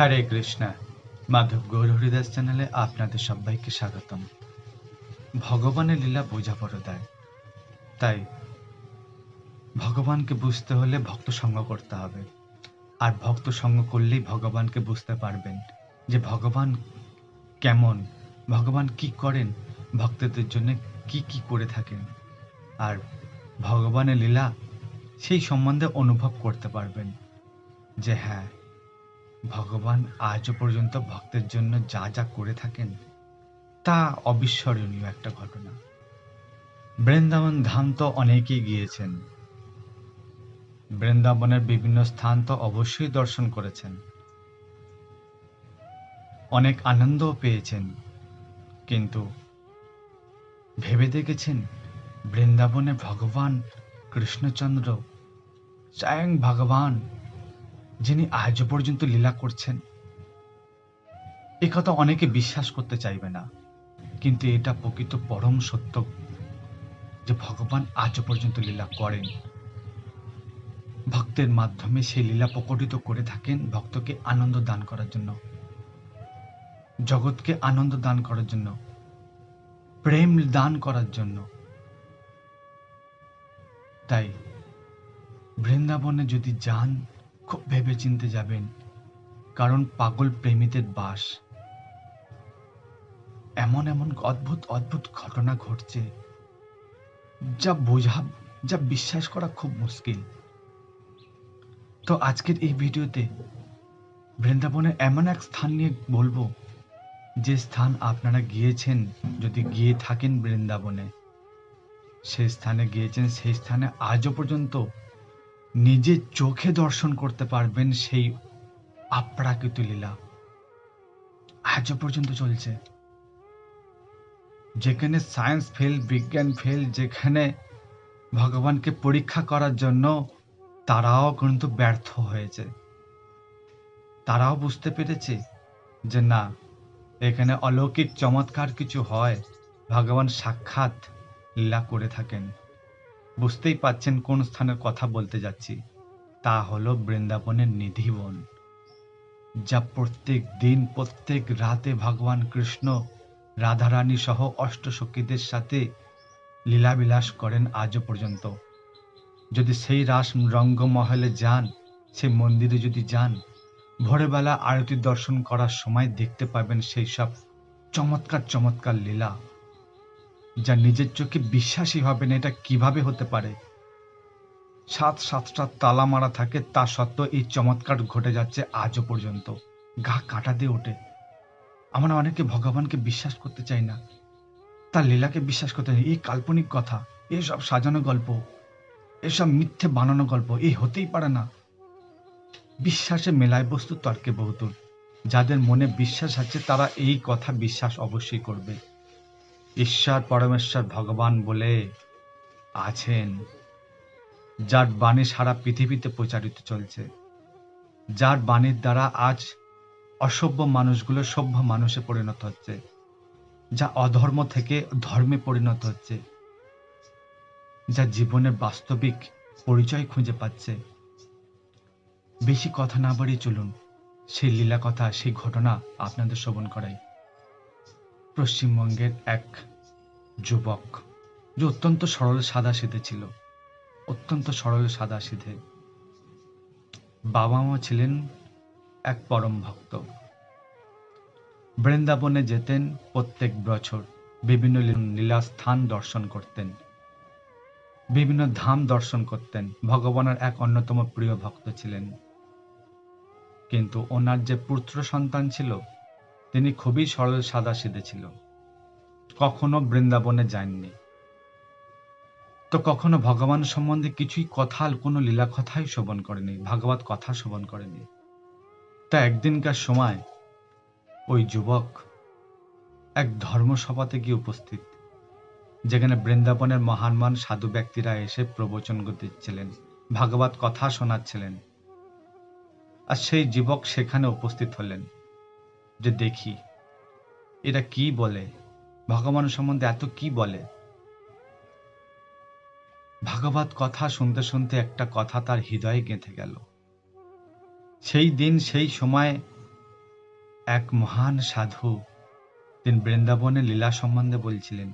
হরে কৃষ্ণা। মাধব গৌর হরিদাস চ্যানেলে আপনাদের সবাইকে স্বাগতম। ভগবানের লীলা বোঝা বড় দেয়। তাই ভগবানকে বুঝতে হলে ভক্ত সঙ্গ করতে হবে। আর ভক্ত সঙ্গ করলেই ভগবানকে বুঝতে পারবেন যে ভগবান কেমন, ভগবান কি করেন, ভক্তদের জন্য কি কি করে থাকেন। আর ভগবানের লীলা সেই সম্বন্ধে অনুভব করতে পারবেন যে হ্যাঁ ভগবান আজও পর্যন্ত ভক্তের জন্য যা যা করে থাকেন, তা অবিস্মরণীয় একটা ঘটনা। বৃন্দাবন ধাম তো অনেকেই গিয়েছেন। বৃন্দাবনের বিভিন্ন স্থান তো অবশ্যই দর্শন করেছেন। অনেক আনন্দও পেয়েছেন। কিন্তু ভেবে দেখেছেন, বৃন্দাবনে ভগবান কৃষ্ণচন্দ্র, স্বয়ং ভগবান যিনি আজও পর্যন্ত লীলা করছেন, এ কথা অনেকে বিশ্বাস করতে চাইবে না। কিন্তু এটা প্রকৃত পরম সত্য যে ভগবান আজও পর্যন্ত লীলা করেন। ভক্তের মাধ্যমে সেই লীলা প্রকটিত করে থাকেন ভক্তকে আনন্দ দান করার জন্য। জগৎকে আনন্দ দান করার জন্য। প্রেম দান করার জন্য। তাই বৃন্দাবনে যদি যান খুব ভেবে চিনতে যাবেন, কারণ পাগল প্রেমীদের বাস। এমন এমন অদ্ভুত অদ্ভুত ঘটনা ঘটছে, যা বোঝা, যা বিশ্বাস করা খুব মুশকিল। তো আজকের এই ভিডিওতে বৃন্দাবনের এমন এক স্থান নিয়ে বলব, যে স্থান আপনারা গিয়েছেন, যদি গিয়ে থাকেন বৃন্দাবনে, সেই স্থানে গিয়েছেন, সেই স্থানে আজও পর্যন্ত নিজের চোখে দর্শন করতে পারবেন সেই আপ্রাকৃত লীলা। আজও পর্যন্ত চলছে। যেখানে সায়েন্স ফেল বিজ্ঞান ফেল যেখানে ভগবানকে পরীক্ষা করার জন্য তারাও কিন্তু ব্যর্থ হয়েছে। তারাও বুঝতে পেরেছে যে না, এখানে অলৌকিক চমৎকার কিছু হয়। ভগবান সাক্ষাৎ লীলা করে থাকেন। বুঝতেই পাচ্ছেন কোন স্থানের কথা বলতে যাচ্ছি। তা হলো বৃন্দাবনের নিধিবন, যা প্রত্যেক দিন, প্রত্যেক রাতে ভগবান কৃষ্ণ রাধারানী সহ অষ্টসখীদের সাথে লীলাবিলাস করেন আজও পর্যন্ত। যদি সেই রাস রঙ্গমহলে যান সেই মন্দিরে যদি যান, ভোরবেলা আরতি দর্শন করার সময় দেখতে পাবেন সেই সব চমৎকার চমৎকার লীলা। যা নিজের চোখে বিশ্বাসই হবে না এটা কীভাবে হতে পারে? সাত সাতটা তালা মারা থাকে, তা সত্ত্বেও এই চমৎকার ঘটে যাচ্ছে আজও পর্যন্ত। গা কাটা দিয়ে ওঠে। আমরা অনেকে ভগবানকে বিশ্বাস করতে চাই না। তার লীলাকে বিশ্বাস করতে চাই এই কাল্পনিক কথা এসব সাজানো গল্প এসব মিথ্যে বানানো গল্প, এই হতেই পারে না। বিশ্বাসে মেলায় বস্তু তর্কে বহুদূর যাদের মনে বিশ্বাস আছে, তারা এই কথা বিশ্বাস অবশ্যই করবে। ঈশ্বর পরমেশ্বর ভগবান বলে আছেন, যার বাণী সারা পৃথিবীতে প্রচারিত চলছে, যার বাণীর দ্বারা আজ অসভ্য মানুষগুলো সভ্য মানুষে পরিণত হচ্ছে, যা অধর্ম থেকে ধর্মে পরিণত হচ্ছে, যা জীবনের বাস্তবিক পরিচয় খুঁজে পাচ্ছে। বেশি কথা না বাড়িয়ে চলুন, সেই লীলা কথা সেই ঘটনা আপনাদের শ্রবণ করাই। পশ্চিমবঙ্গের এক যুবক, যে অত্যন্ত সরল সাদা সিধে ছিল, অত্যন্ত সরল সাদা সিধে। বাবা মা ছিলেন এক পরম ভক্ত। বৃন্দাবনে যেতেন প্রত্যেক বছর, বিভিন্ন লীলা স্থান দর্শন করতেন, বিভিন্ন ধাম দর্শন করতেন। ভগবানের এক অন্যতম প্রিয় ভক্ত ছিলেন। কিন্তু ওনার যে পুত্র সন্তান ছিল, তিনি খুবই সরল সাদা সিধে ছিল। কখনো বৃন্দাবনে যাননি। তো কখনো ভগবান সম্বন্ধে কিছুই কথা কোনো লীলা কথাই শোভন করেনি, ভাগবত কথা শোভন করেনি। তা একদিনকার সময় ওই যুবক এক ধর্মসভাতে গিয়ে উপস্থিত, যেখানে বৃন্দাবনের মহানমান সাধু ব্যক্তিরা এসে প্রবচন দিচ্ছিলেন ভাগবত কথা শোনাচ্ছিলেন। আর সেই যুবক সেখানে উপস্থিত হলেন যে, দেখি, এরা কি বলে? ভগবান সম্বন্ধে এত কি বলে? ভাগবত কথা শুনতে শুনতে একটা কথা তার হৃদয়ে গেঁথে গেল। সেই দিন, সেই সময় এক মহান সাধু তিনি বৃন্দাবনে লীলা সম্বন্ধে বলছিলেন,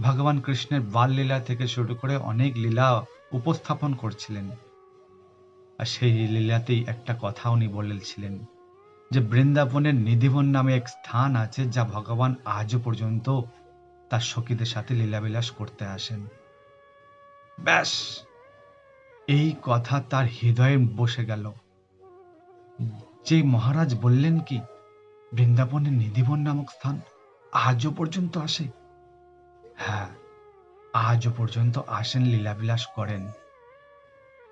ভগবান কৃষ্ণের বাল লীলা থেকে শুরু করে অনেক লীলা উপস্থাপন করছিলেন। আর সেই লীলাতেই একটা কথা উনি বলেছিলেন যে বৃন্দাবনের নিধিবন নামে এক স্থান আছে যা ভগবান আজও পর্যন্ত তার সখীদের সাথে লীলাবিলাস করতে আসেন। ব্যাস, এই কথা তার হৃদয়ে বসে গেল। যে মহারাজ বললেন কি, বৃন্দাবনের নিধিবন নামক স্থান আজও পর্যন্ত আসে? হ্যাঁ আজও পর্যন্ত আসেন, লীলাবিলাস করেন।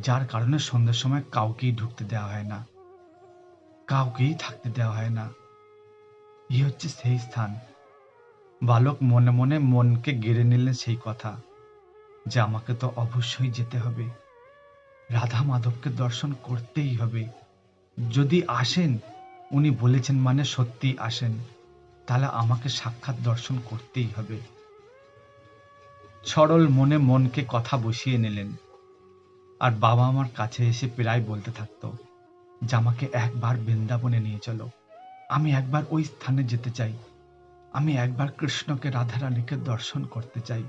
যার কারণে সন্ধ্যার সময় কাউকেই ঢুকতে দেওয়া হয় না। কাউকেই থাকতে দেওয়া হয় না। এই হচ্ছে সেই স্থান। বালক মনে মনে মনকে গেড়ে নিলেন সেই কথা, যে আমাকে তো অবশ্যই যেতে হবে। রাধা মাধবকে দর্শন করতেই হবে। যদি আসেন, উনি বলেছেন মানে সত্যি আসেন, তাহলে আমাকে সাক্ষাৎ দর্শন করতেই হবে। সরল মনে মনকে কথা বসিয়ে নিলেন, আর বাবা আমার কাছে এসে প্রায় বলতে থাকতো যে আমাকে একবার বৃন্দাবনে নিয়ে চলো। আমি একবার ওই স্থানে যেতে চাই। আমি একবার কৃষ্ণকে রাধারানীকে দর্শন করতে চাই।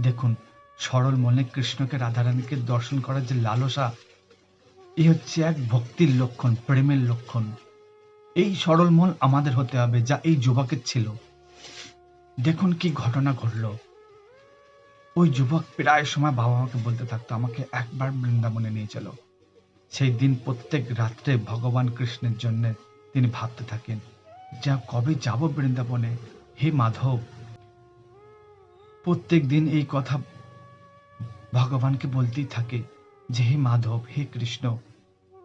দেখুন, সরল মনে কৃষ্ণকে রাধারানীকে দর্শন করার যে লালসা এই হচ্ছে এক ভক্তির লক্ষণ, প্রেমের লক্ষণ। এই সরল মন আমাদের হতে হবে, যা এই যুবকের ছিল। দেখুন কি ঘটনা ঘটলো। ওই যুবক প্রায় সময় বাবা মাকে বলতে থাকতো, আমাকে একবার বৃন্দাবনে নিয়ে চলো। সেই দিন প্রত্যেক রাত্রে ভগবান কৃষ্ণের জন্য তিনি ভাবতে থাকেন, যা কবে যাব বৃন্দাবনে? হে মাধব, প্রত্যেক দিন এই কথা ভগবানকে বলতেই থাকে যে, হে মাধব, হে কৃষ্ণ,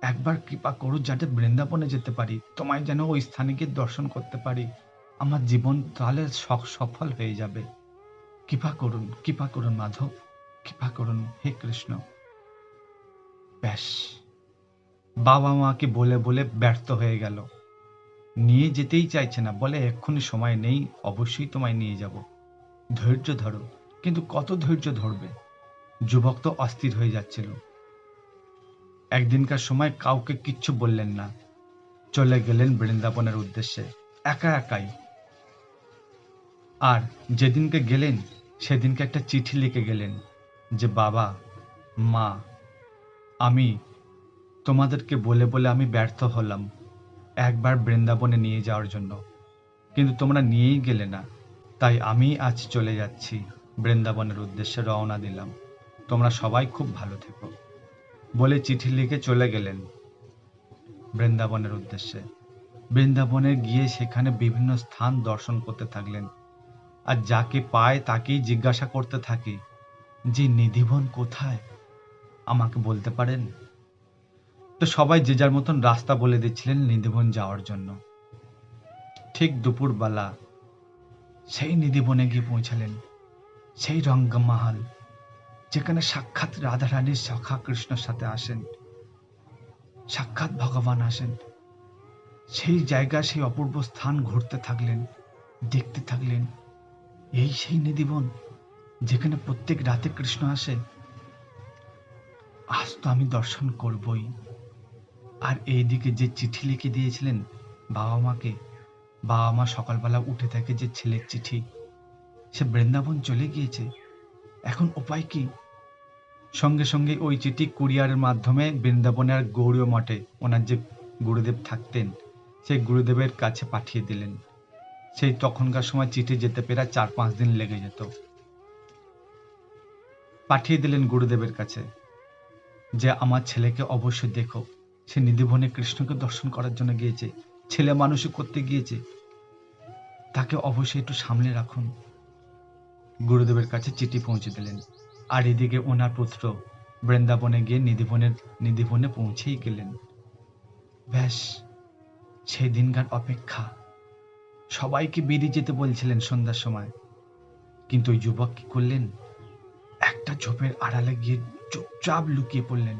একবার কৃপা করো যাতে বৃন্দাবনে যেতে পারি। তোমায় যেন ওই স্থানে গিয়ে দর্শন করতে পারি। আমার জীবন তাহলে স- সফল হয়ে যাবে। কৃপা করুন কৃপা করুন মাধব, কৃপা করুন হে কৃষ্ণ। ব্যাস। বাবা মাকে বলে বলে ব্যর্থ হয়ে গেল। নিয়ে যেতেই চাইছে না, বলে এক্ষুনি সময় নেই, অবশ্যই তোমায় নিয়ে যাব। ধৈর্য ধরো, কিন্তু কত ধৈর্য ধরবে? যুবক তো অস্থির হয়ে যাচ্ছিল। একদিনকার সময় কাউকে কিচ্ছু বললেন না। চলে গেলেন বৃন্দাবনের উদ্দেশ্যে, একা একাই। আর যেদিনকে গেলেন, সেদিনকে একটা চিঠি লিখে গেলেন যে, বাবা, মা, আমি তোমাদেরকে বলে বলে আমি ব্যর্থ হলাম একবার বৃন্দাবনে নিয়ে যাওয়ার জন্য। কিন্তু তোমরা নিয়েই গেলে না। তাই আমি আজ চলে যাচ্ছি। বৃন্দাবনের উদ্দেশ্যে রওনা দিলাম। তোমরা সবাই খুব ভালো থেকো। বলে চিঠি লিখে চলে গেলেন বৃন্দাবনের উদ্দেশ্যে। বৃন্দাবনে গিয়ে সেখানে বিভিন্ন স্থান দর্শন করতে থাকলেন। আর যাকে পায় তাকেই জিজ্ঞাসা করতে থাকে, যে নিধিবন কোথায়? আমাকে বলতে পারেন? তো সবাই যে যার মতন রাস্তা বলে দিচ্ছিলেন নিধিবন যাওয়ার জন্য। ঠিক দুপুরবেলা সেই নিধিবনে গিয়ে পৌঁছালেন। সেই রঙ্গমাহাল, যেখানে সাক্ষাৎ রাধারানীর সখা কৃষ্ণর সাথে আসেন। সাক্ষাৎ ভগবান আসেন। সেই জায়গা সেই অপূর্ব স্থান ঘুরতে থাকলেন, দেখতে থাকলেন। এই সেই নিধিবন, যেখানে প্রত্যেক রাতে কৃষ্ণ আসে। আজ তো আমি দর্শন করবই। আর এইদিকে যে চিঠি লিখে দিয়েছিলেন বাবা মাকে, বাবা মা সকালবেলা উঠে থাকে যে ছেলের চিঠি। সে বৃন্দাবন চলে গিয়েছে। এখন উপায় কি? সঙ্গে সঙ্গে ওই চিঠি কুরিয়ারের মাধ্যমে বৃন্দাবনের গৌরীয় মঠে ওনার যে গুরুদেব থাকতেন, সেই গুরুদেবের কাছে পাঠিয়ে দিলেন। সেই তখনকার সময় চিঠি যেতে প্রায় চার পাঁচ দিন লেগে যেত। পাঠিয়ে দিলেন গুরুদেবের কাছে যে, আমার ছেলেকে অবশ্যই দেখো। সে নিধিবনে কৃষ্ণকে দর্শন করার জন্য গিয়েছে, ছেলে মানুষই করতে গিয়েছে। তাকে অবশ্যই একটু সামনে রাখুন। গুরুদেবের কাছে চিঠি পৌঁছে দিলেন। আর এদিকে ওনার পুত্র বৃন্দাবনে গিয়ে নিধিবনের, নিধিবনে পৌঁছেই গেলেন। ব্যাস, সেই দিনকার অপেক্ষা। সবাইকে বেরিয়ে যেতে বলছিলেন সন্ধ্যার সময়। কিন্তু ওই যুবক কি করলেন? একটা ঝোপের আড়ালে গিয়ে চুপচাপ লুকিয়ে পড়লেন।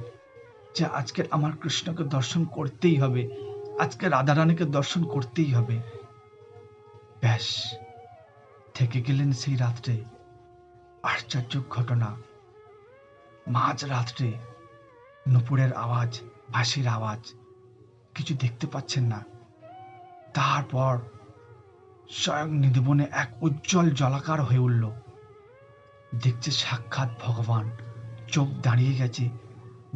যে আজকে আমার কৃষ্ণকে দর্শন করতেই হবে। আজকে রাধারানীকে দর্শন করতেই হবে। ব্যাস, থেকে গেলেন সেই রাত্রে। আশ্চর্য ঘটনা। মাঝ রাত্রে নুপুরের আওয়াজ বাঁশির আওয়াজ কিছু দেখতে পাচ্ছেন না। তারপর স্বয়ং নিধিবনে এক উজ্জ্বল জলাকার হয়ে উঠল। দেখছে সাক্ষাৎ ভগবান। চোখ দাঁড়িয়ে গেছে।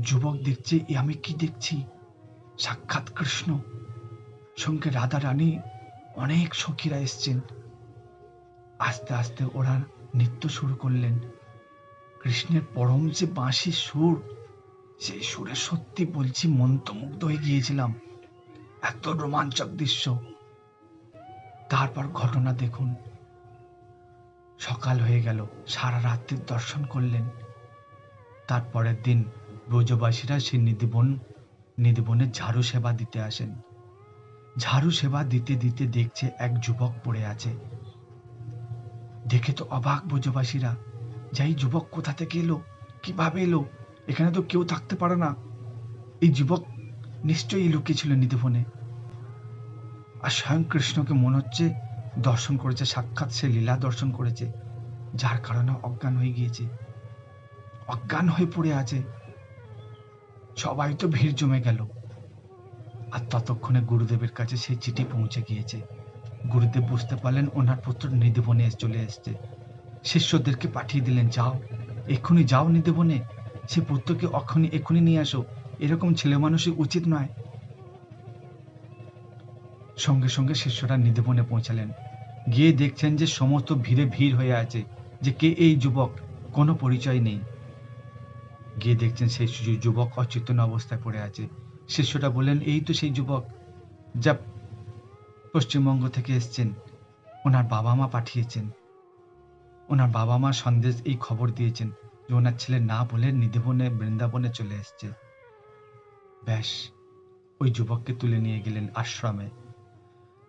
যুবক দেখছে এ আমি কি দেখছি? সাক্ষাৎ কৃষ্ণ। সঙ্গে রাধা রানী, অনেক সখীরা এসছেন। আস্তে আস্তে ওরা নৃত্য শুরু করলেন। কৃষ্ণের পরম যে বাঁশির সুর, সেই সুরে সত্যি বলছি মন্ত্রমুগ্ধ হয়ে গিয়েছিলাম। এত রোমাঞ্চক দৃশ্য। তারপর ঘটনা দেখুন। সকাল হয়ে গেল, সারা রাত্রির দর্শন করলেন। তারপরের দিন ব্রজবাসীরা সেই নিধিবন নিধিবনে ঝাড়ু সেবা দিতে আসেন। ঝাড়ু সেবা দিতে দিতে দেখছে এক যুবক পড়ে আছে। দেখে তো অবাক ব্রজবাসীরা, যাই যুবক, কোথা থেকে এলো? কীভাবে এলো? এখানে তো কেউ থাকতে পারে না। এই যুবক নিশ্চয়ই লুকিয়েছিল নিধিবনে। আর স্বয়ং কৃষ্ণকে মনে হচ্ছে দর্শন করেছে, সাক্ষাৎ সে লীলা দর্শন করেছে, যার কারণে অজ্ঞান হয়ে গিয়েছে। অজ্ঞান হয়ে পড়ে আছে। সবাই তো ভিড় জমে গেল। আর ততক্ষণে গুরুদেবের কাছে সেই চিঠি পৌঁছে গিয়েছে। গুরুদেব বুঝতে পারলেন ওনার পুত্র নিধিবনে চলে এসছে। শিষ্যদেরকে পাঠিয়ে দিলেন, যাও, এক্ষুনি যাও নিধিবনে সে পুত্রকে অক্ষণি এক্ষুনি নিয়ে আসো। এরকম ছেলে মানুষই উচিত নয়। সঙ্গে সঙ্গে শিষ্যরা নিধিবনে পৌঁছালেন। গিয়ে দেখছেন যে সমস্ত ভিড়ে ভিড় হয়ে আছে যে কে এই যুবক, কোনো পরিচয় নেই। গিয়ে দেখছেন সেই যুবক অচেতন অবস্থায় পড়ে আছে। শিষ্যটা বললেন, এই তো সেই যুবক যা পশ্চিমবঙ্গ থেকে এসছেন। ওনার বাবা মা পাঠিয়েছেন। ওনার বাবা মা সন্দেশ এই খবর দিয়েছেন যে ওনার ছেলে না বলে নিধিবনে, বৃন্দাবনে চলে এসছে। ব্যাস, ওই যুবককে তুলে নিয়ে গেলেন আশ্রমে।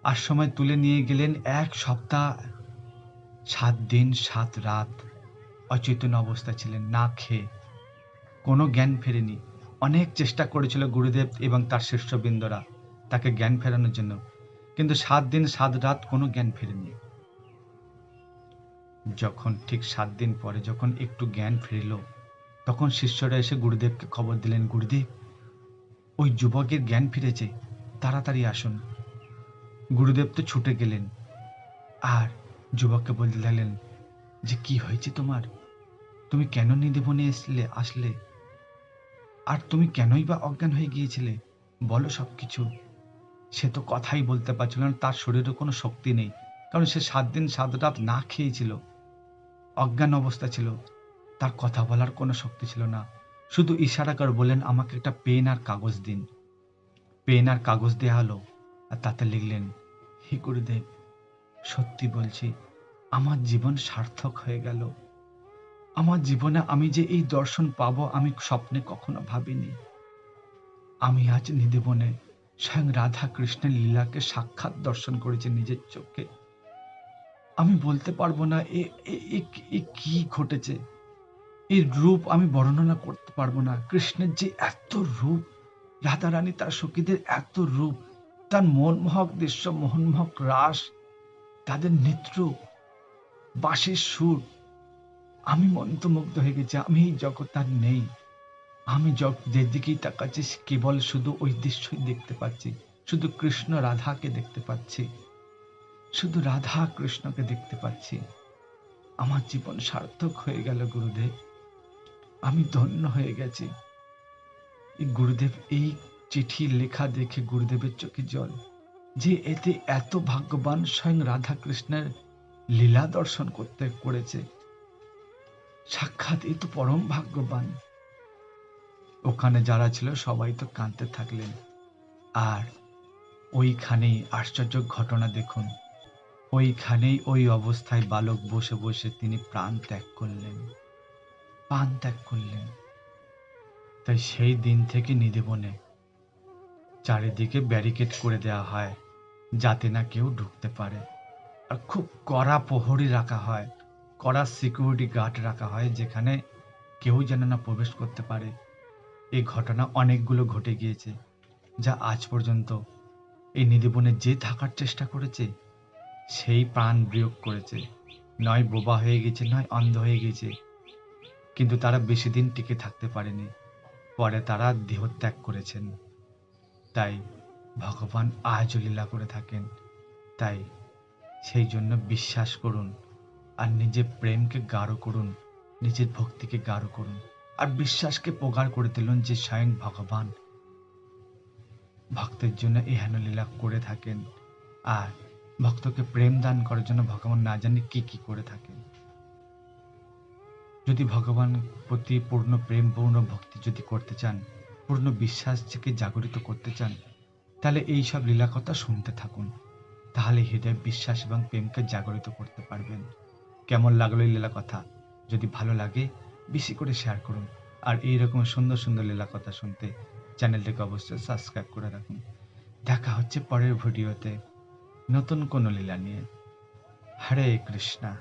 আশ্রমে তুলে নিয়ে গেলেন এক সপ্তাহ, সাত দিন, সাত রাত। অচেতন অবস্থা ছিলেন, না খেয়ে। কোনো জ্ঞান ফেরেনি। অনেক চেষ্টা করেছিল গুরুদেব এবং তার শিষ্যবৃন্দরা তাকে জ্ঞান ফেরানোর জন্য। কিন্তু সাত দিন, সাত রাত কোনো জ্ঞান ফেরেনি। যখন ঠিক সাত দিন পরে যখন একটু জ্ঞান ফিরল, তখন শিষ্যরা এসে গুরুদেবকে খবর দিলেন, গুরুদেব, ওই যুবকের জ্ঞান ফিরেছে, তাড়াতাড়ি আসুন। গুরুদেব তো ছুটে গেলেন আর যুবককে বলতে লাগলেন, যে কি হয়েছে তোমার? তুমি কেন নিধিবনে আসলে আসলে? আর তুমি কেনই বা অজ্ঞান হয়ে গিয়েছিলে? বলো সব কিছু সে তো কথাই বলতে পারছিল না, তার শরীরে কোনো শক্তি নেই, কারণ সে সাত দিন সাত রাত না খেয়েছিল। অজ্ঞান অবস্থা ছিল, তার কথা বলার কোনো শক্তি ছিল না। শুধু ইশারা করে বললেন, আমাকে একটা পেন আর কাগজ দিন। পেন আর কাগজ দেয়া হলো, আর তাতে লিখলেন, হে গুরুদেব, সত্যি বলছি, আমার জীবন সার্থক হয়ে গেল। আমার জীবনে আমি যে এই দর্শন পাবো, আমি স্বপ্নে কখনো ভাবিনি। আমি আজ নিদেবনে স্বয়ং রাধা কৃষ্ণের লীলাকে সাক্ষাৎ দর্শন করেছি নিজের চোখে। আমি বলতে পারব না এ কি ঘটেছে। এই রূপ আমি বর্ণনা করতে পারব না। কৃষ্ণের যে এত রূপ রাধা রানী তার সখীদের এত রূপ, তার মনমোহক দৃশ্য মোহনমোহক রাস, তাদের নৃত্য বাঁশির সুর আমি মন্ত্রমুগ্ধ হয়ে গেছি, আমি এই জগৎ আর নেই। আমি যেদিকেই তাকাচ্ছি কেবল শুধু ওই দৃশ্যই দেখতে পাচ্ছি। শুধু কৃষ্ণ রাধাকে দেখতে পাচ্ছি। শুধু রাধা কৃষ্ণকে দেখতে পাচ্ছি। আমার জীবন সার্থক হয়ে গেল, গুরুদেব। আমি ধন্য হয়ে গেছি। গুরুদেব, এই চিঠি লেখা দেখে গুরুদেবের চোখে জল। যে এতে এত ভাগ্যবান স্বয়ং রাধা কৃষ্ণের লীলা দর্শন করতে করেছে। সাক্ষাৎ, এ তো পরম ভাগ্যবান। ওখানে যারা ছিল সবাই তো কাঁদতে থাকলেন। আর ওইখানেই আশ্চর্য ঘটনা দেখুন। ওইখানেই ওই অবস্থায় বালক বসে বসে তিনি প্রাণ ত্যাগ করলেন। প্রাণ ত্যাগ করলেন। তাই সেই দিন থেকে নিধিবনে চারিদিকে ব্যারিকেড করে দেওয়া হয়, যাতে না কেউ ঢুকতে পারে। আর খুব কড়া প্রহরী রাখা হয়। কড়া সিকিউরিটি গার্ড রাখা হয়, যেখানে কেউ যেন না প্রবেশ করতে পারে। এই ঘটনা অনেকগুলো ঘটে গিয়েছে, যা আজ পর্যন্ত এই নিধিবনে যে থাকার চেষ্টা করেছে, সেই প্রাণ বিয়োগ করেছে। নয় বোবা হয়ে গেছে, নয় অন্ধ হয়ে গেছে। কিন্তু তারা বেশি দিন টিকে থাকতে পারেনি। পরে তারা দেহত্যাগ করেছেন। তাই ভগবান আজও লীলা করে থাকেন। তাই সেই জন্য বিশ্বাস করুন আর নিজের প্রেমকে গাঢ় করুন, নিজের ভক্তিকে গাঢ় করুন, আর বিশ্বাসকে প্রগাঢ় করে তুলুন যে স্বয়ং ভগবান। ভক্তের জন্য এহেন লীলা করে থাকেন, আর ভক্তকে প্রেম দান করার জন্য ভগবান না জানি কি কি করে থাকেন। যদি ভগবান প্রতি পূর্ণ প্রেম, পূর্ণ ভক্তি যদি করতে চান, পূর্ণ বিশ্বাসকে জাগরিত করতে চান, তাহলে এই সব লীলা কথা শুনতে থাকুন। তাহলে হৃদয়, বিশ্বাস এবং প্রেমকে জাগরিত করতে পারবেন। কেমন লাগল লীলা কথা? যদি ভালো লাগে, বেশি করে শেয়ার করুন। আর এই রকম সুন্দর সুন্দর লীলা কথা শুনতে চ্যানেলটিকে অবশ্যই সাবস্ক্রাইব করে রাখুন। দেখা হচ্ছে পরের ভিডিওতে। নতুন কোনো লীলা নিয়ে। হরে কৃষ্ণা।